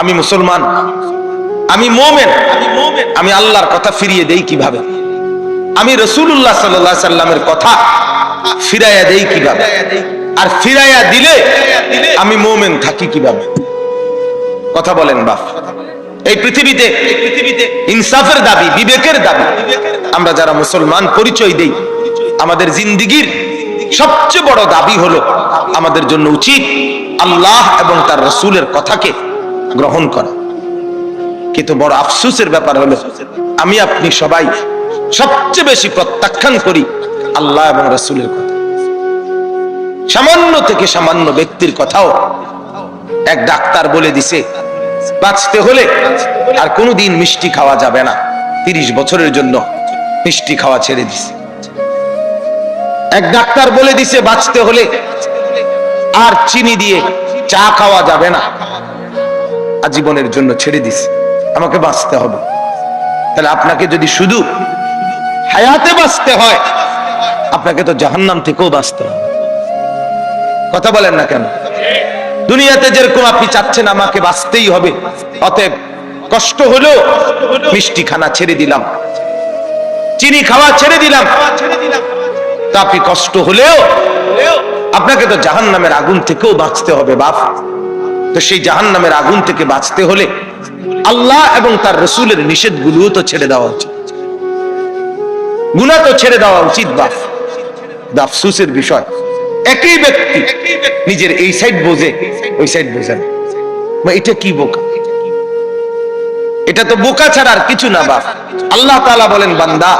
আমি মুসলমান, আমি মোমেন, আমি আল্লাহর কথা ফিরিয়ে দেই কীভাবে? আমি রসুল্লাহ সাল্লাহ সাল্লামের কথা ফিরাইয়া দেই কীভাবে? আর ফিরাইয়া দিলে আমি মোমেন থাকি কীভাবে? কথা বলেন বাপ। এই পৃথিবীতে ইনসাফের দাবি, বিবেকের দাবি, আমরা যারা মুসলমান পরিচয় দেই, আমাদের জিন্দিগির সবচেয়ে বড় দাবি হলো আমাদের জন্য উচিত আল্লাহ এবং তার রসুলের কথাকে গ্রহণ করা। কিন্তু বড় আফসুসের ব্যাপার হলো, আমি আপনি সবাই সবচেয়ে বেশি প্রত্যাখ্যান করি আল্লাহ এবং রসুলের কথা। সামান্য থেকে সামান্য ব্যক্তির কথাও এক ডাক্তার বলে দিছে, বাঁচতে হলে আর কোনোদিন মিষ্টি খাওয়া যাবে না। তিরিশ বছরের জন্য মিষ্টি খাওয়া ছেড়ে দিছে। এক ডাক্তার বলে দিছে, বাঁচতে হলে আর চিনি দিয়ে চা খাওয়া যাবে না। আজীবনের জন্য ছেড়ে দিছে আমাকে বাঁচতে হবে। তাহলে আপনাকে যদি শুধু হায়াতে বাঁচতে হয়, আপনাকে তো জাহান্নাম থেকেও বাঁচতে হবে। কথা বলেন না কেন? দুনিয়াতে যেরকম আপনি চাচ্ছেন আমাকে বাঁচতেই হবে, অতএব কষ্ট হলেও মিষ্টি খানা ছেড়ে দিলাম। চিনি খাওয়া ছেড়ে দিলাম। তা আপনি কষ্ট হলেও আপনাকে তো জাহান নামের আগুন থেকেও বাঁচতে হবে, বাপ। তো সেই জাহান নামের আগুন থেকে বাঁচতে হলে আল্লাহ এবং তার রসুলের নিষেধগুলোও তো ছেড়ে দেওয়া উচিত। গুণা তো ছেড়ে দেওয়া উচিত বাপ। আফসুসের বিষয়, একই ব্যক্তি নিজের এই সাইড বোঝে, ওই সাইড বোঝে না। এটা কি বোকা? এটা তো বোকা ছাড়া আর কিছু না বাপ। আল্লাহ তালা বলেন, বান্দা,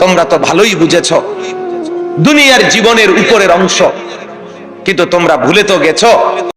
তোমরা তো ভালোই বুঝেছ, দুনিয়ার জীবনের উপরের অংশ, কিন্তু তোমরা ভুলে তো গেছো।